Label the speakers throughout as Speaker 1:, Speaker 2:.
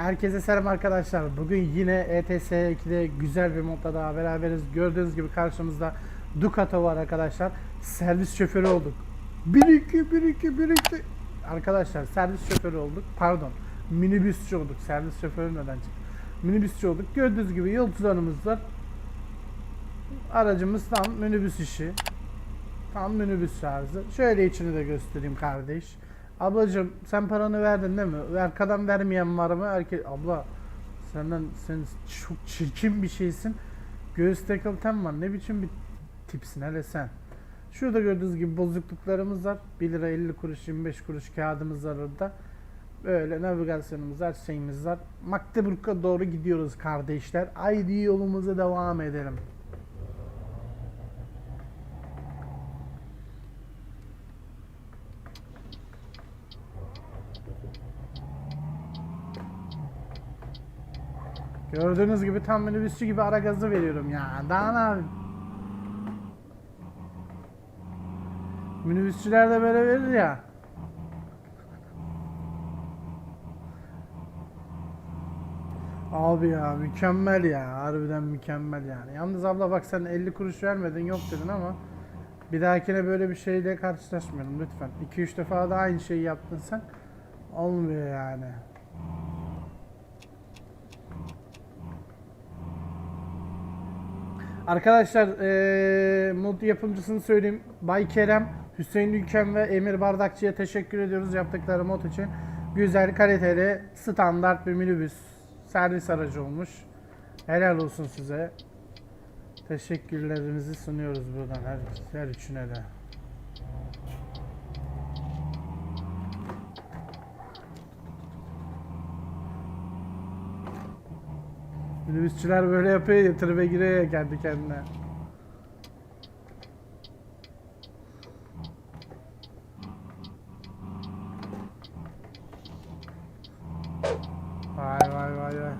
Speaker 1: Herkese selam arkadaşlar. Bugün yine ETS 2'de güzel bir modda daha beraberiz. Gördüğünüz gibi karşımızda Ducato var arkadaşlar. Servis şoförü olduk. 1-2 1-2 1-2 Arkadaşlar servis şoförü olduk. Pardon. Minibüsçü olduk. Servis şoförü neden çıktı? Minibüsçü olduk. Gördüğünüz gibi yolcularımız var. Aracımız tam minibüs işi. Tam minibüs tarzı. Şöyle içini de göstereyim kardeş. Ablacım sen paranı verdin değil mi? Arkadan vermeyen var mı? Erkek abla senden sen çok çirkin bir şeysin. Göğüs dekolten var. Ne biçim bir tipsin hele sen. Şurada gördüğünüz gibi bozukluklarımız var. 1 lira 50 kuruş 25 kuruş kağıdımız var orada. Böyle navigasyonumuz her şeyimiz var. Magdeburg'a doğru gidiyoruz kardeşler. Haydi yolumuza devam edelim. Gördüğünüz gibi tam minibüsçü gibi ara gazı veriyorum ya. Daha ne yapayım? Minibüsçüler de böyle verir ya. Abi ya mükemmel ya. Harbiden mükemmel yani. Yalnız abla bak sen 50 kuruş vermedin yok dedin ama bir dahakine böyle bir şeyle karşılaşmayalım lütfen. 2-3 defa da aynı şeyi yaptın sen. Olmuyor yani. Arkadaşlar eee mod yapımcısını söyleyeyim. Bay Kerem, Hüseyin Ülken ve Emir Bardakçı'ya teşekkür ediyoruz yaptıkları mod için. Güzel, kaliteli, standart bir minibüs servis aracı olmuş. Helal olsun size. Teşekkürlerimizi sunuyoruz buradan her, her üçüne de. Minibüsçüler böyle yapıyor ya tribe giriyor ya kendi kendine. Vay vay vay vay.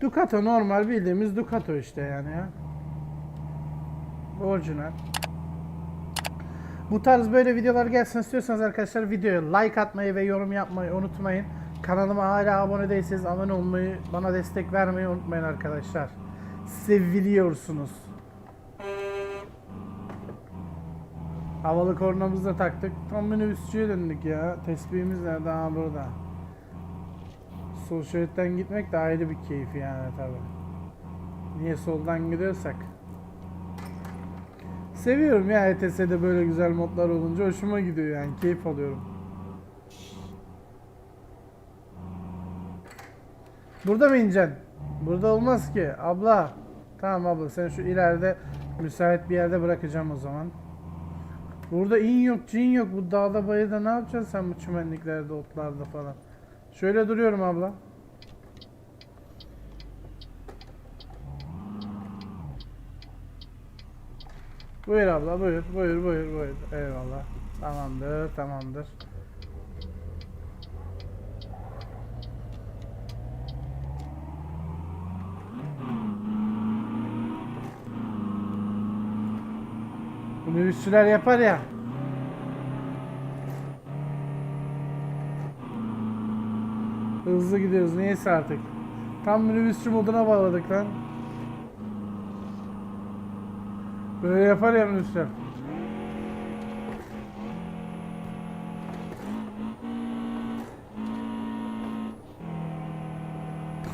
Speaker 1: Ducato normal bildiğimiz Ducato işte yani ya. Orijinal. Bu tarz böyle videolar gelsin istiyorsanız arkadaşlar videoya like atmayı ve yorum yapmayı unutmayın. Kanalıma hala abone değilseniz abone olmayı, bana destek vermeyi unutmayın arkadaşlar. Seviliyorsunuz. Havalı kornamızı da taktık. Tam minibüsçüye döndük ya. Tespihimiz nerede? Aha burada. Sol şeritten gitmek de ayrı bir keyif yani tabi. Niye soldan gidiyorsak. Seviyorum ya ETS'de böyle güzel modlar olunca hoşuma gidiyor yani keyif alıyorum. Burada mı ineceksin? Burada olmaz ki abla. Tamam abla sen şu ileride müsait bir yerde bırakacağım o zaman. Burada in yok cin yok bu dağda bayırda ne yapacaksın sen bu çimenliklerde otlarda falan. Şöyle duruyorum abla. Buyur abla buyur buyur buyur buyur. Eyvallah. Tamamdır tamamdır. Bunu üstçüler yapar ya. Hızlı gidiyoruz neyse artık. Tam minibüsçü moduna bağladık lan. Böyle yapar ya minibüsçüler.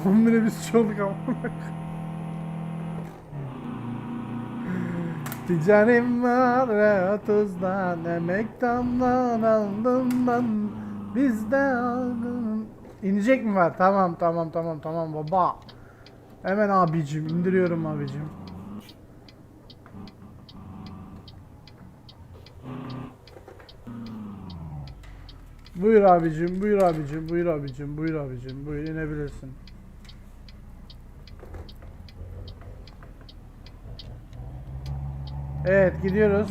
Speaker 1: Tam minibüsçü olduk ama. Ticarim var ve otuzdan emek damdan aldığından bizde aldın. İnecek mi var? Tamam tamam tamam tamam baba. Hemen abicim indiriyorum abicim. Buyur abicim, buyur abicim, buyur abicim, buyur abicim, buyur inebilirsin. Evet gidiyoruz.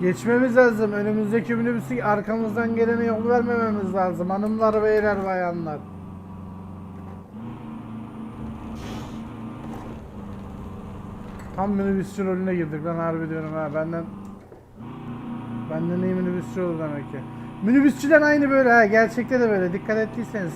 Speaker 1: Geçmemiz lazım. Önümüzdeki minibüsü arkamızdan gelene yol vermememiz lazım. Hanımlar, beyler, bayanlar. Tam minibüsçü rolüne girdik lan harbi diyorum ha benden Benden iyi minibüsçü olur demek ki. Minibüsçüden aynı böyle ha gerçekte de böyle dikkat ettiyseniz.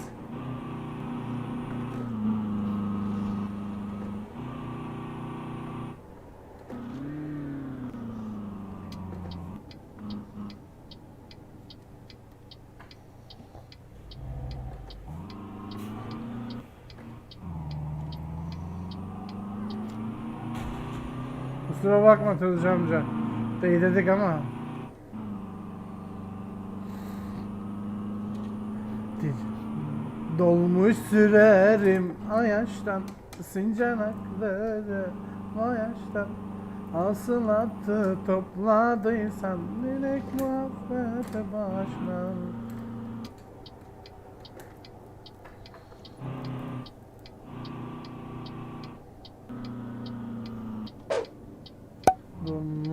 Speaker 1: Kusura bakma Tuzcu amca. Değdirdik ama. Dil- Dolmuş sürerim ayaştan Sincanakları ayaştan Asıl attı topladıysan Dilek muhabbete başlar Dolmuş sürerim ayaştan Sincanakları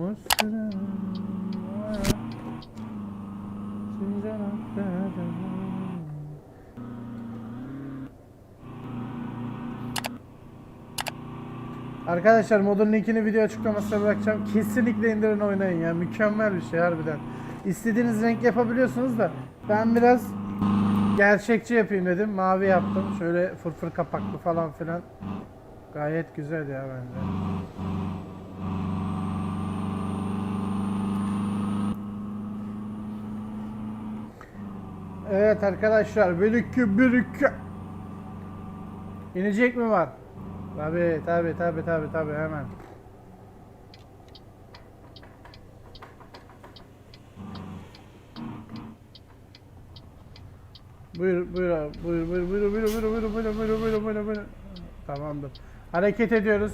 Speaker 1: Arkadaşlar modun linkini video açıklamasına bırakacağım. Kesinlikle indirin oynayın ya. Mükemmel bir şey harbiden. İstediğiniz renk yapabiliyorsunuz da ben biraz gerçekçi yapayım dedim. Mavi yaptım. Şöyle fırfır kapaklı falan filan. Gayet güzel ya bence. Evet arkadaşlar bölükü bölükü. İnecek mi var? Tabi tabi tabi tabi tabi hemen. Buyur buyur buyur buyur buyur buyur buyur buyur buyur buyur buyur buyur Tamamdır. Hareket ediyoruz.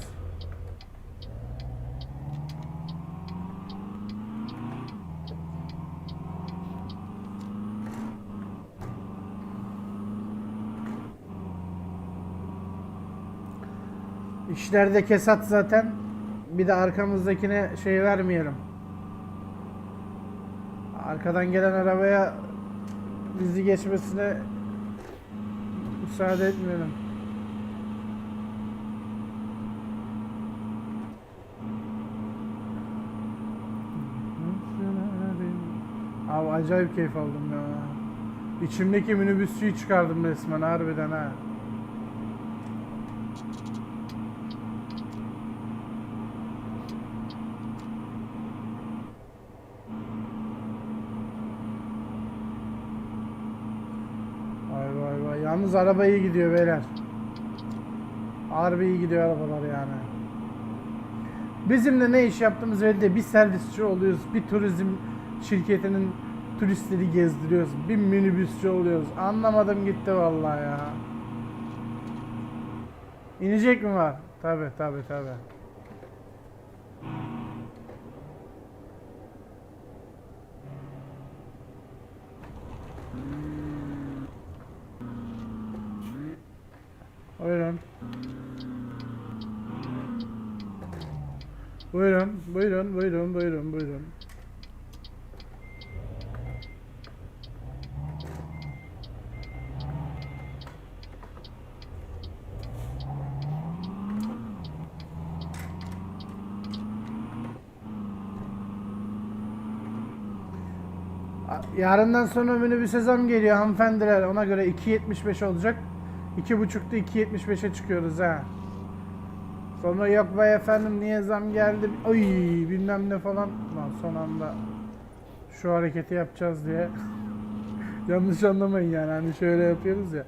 Speaker 1: İşlerde kesat zaten. Bir de arkamızdakine şey vermeyelim. Arkadan gelen arabaya bizi geçmesine müsaade etmeyelim. Abi acayip keyif aldım ya. İçimdeki minibüsçüyü çıkardım resmen harbiden ha. Vay vay vay. Yalnız araba iyi gidiyor beyler. Harbi iyi gidiyor arabalar yani. Bizim de ne iş yaptığımız belli değil. Bir servisçi oluyoruz. Bir turizm şirketinin turistleri gezdiriyoruz. Bir minibüsçü oluyoruz. Anlamadım gitti vallahi ya. İnecek mi var? Tabi tabi tabi. Buyurun. Buyurun, buyurun, buyurun, buyurun, buyurun. Yarından sonra minibüse zam geliyor hanımefendiler. Ona göre 2.75 olacak. 2.5'ta 2.75'e çıkıyoruz ha. Sonra yok be efendim niye zam geldi? Ay bilmem ne falan. Lan son anda şu hareketi yapacağız diye. Yanlış anlamayın yani hani şöyle yapıyoruz ya.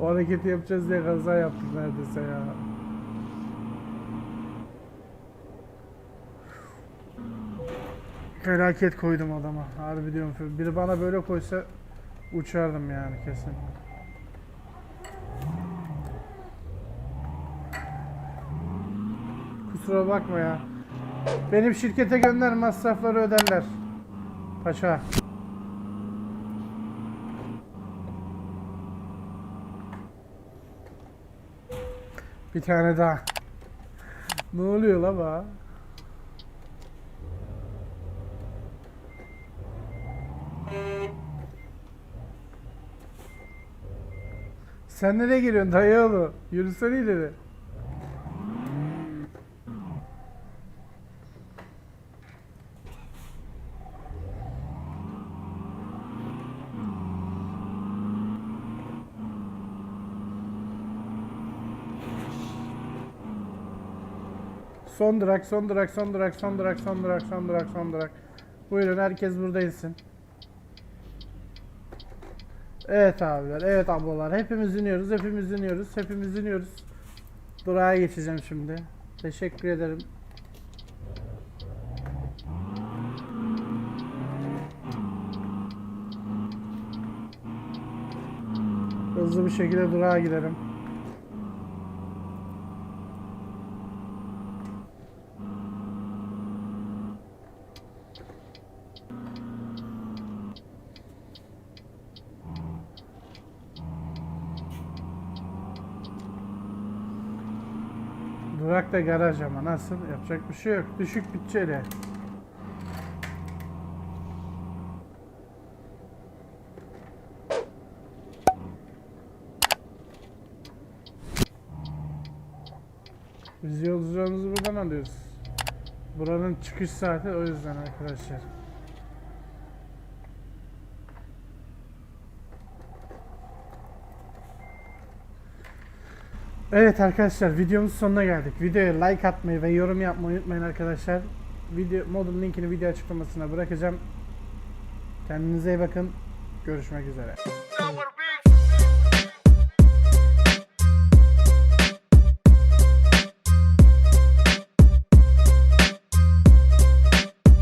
Speaker 1: O hareketi yapacağız diye kaza yaptık neredeyse ya. Felaket koydum adama. Harbi diyorum. Biri bana böyle koysa uçardım yani kesin. Kusura bakma ya. Benim şirkete gönder masrafları öderler. Paşa. Bir tane daha. ne oluyor la ba? Sen nereye giriyorsun dayıoğlu? Yürüsene ileri. Son durak, son durak, son durak, son durak, son durak, son durak, son durak. Buyurun herkes burada insin. Evet abiler, evet ablalar. Hepimiz iniyoruz, hepimiz iniyoruz, hepimiz iniyoruz. Durağa geçeceğim şimdi. Teşekkür ederim. Hızlı bir şekilde durağa gidelim. Durak da garaj ama nasıl? Yapacak bir şey yok. Düşük bütçeli. Biz yolculuğumuzu buradan alıyoruz. Buranın çıkış saati o yüzden arkadaşlar. Evet arkadaşlar videomuz sonuna geldik. Videoya like atmayı ve yorum yapmayı unutmayın arkadaşlar. Video modun linkini video açıklamasına bırakacağım. Kendinize iyi bakın. Görüşmek üzere.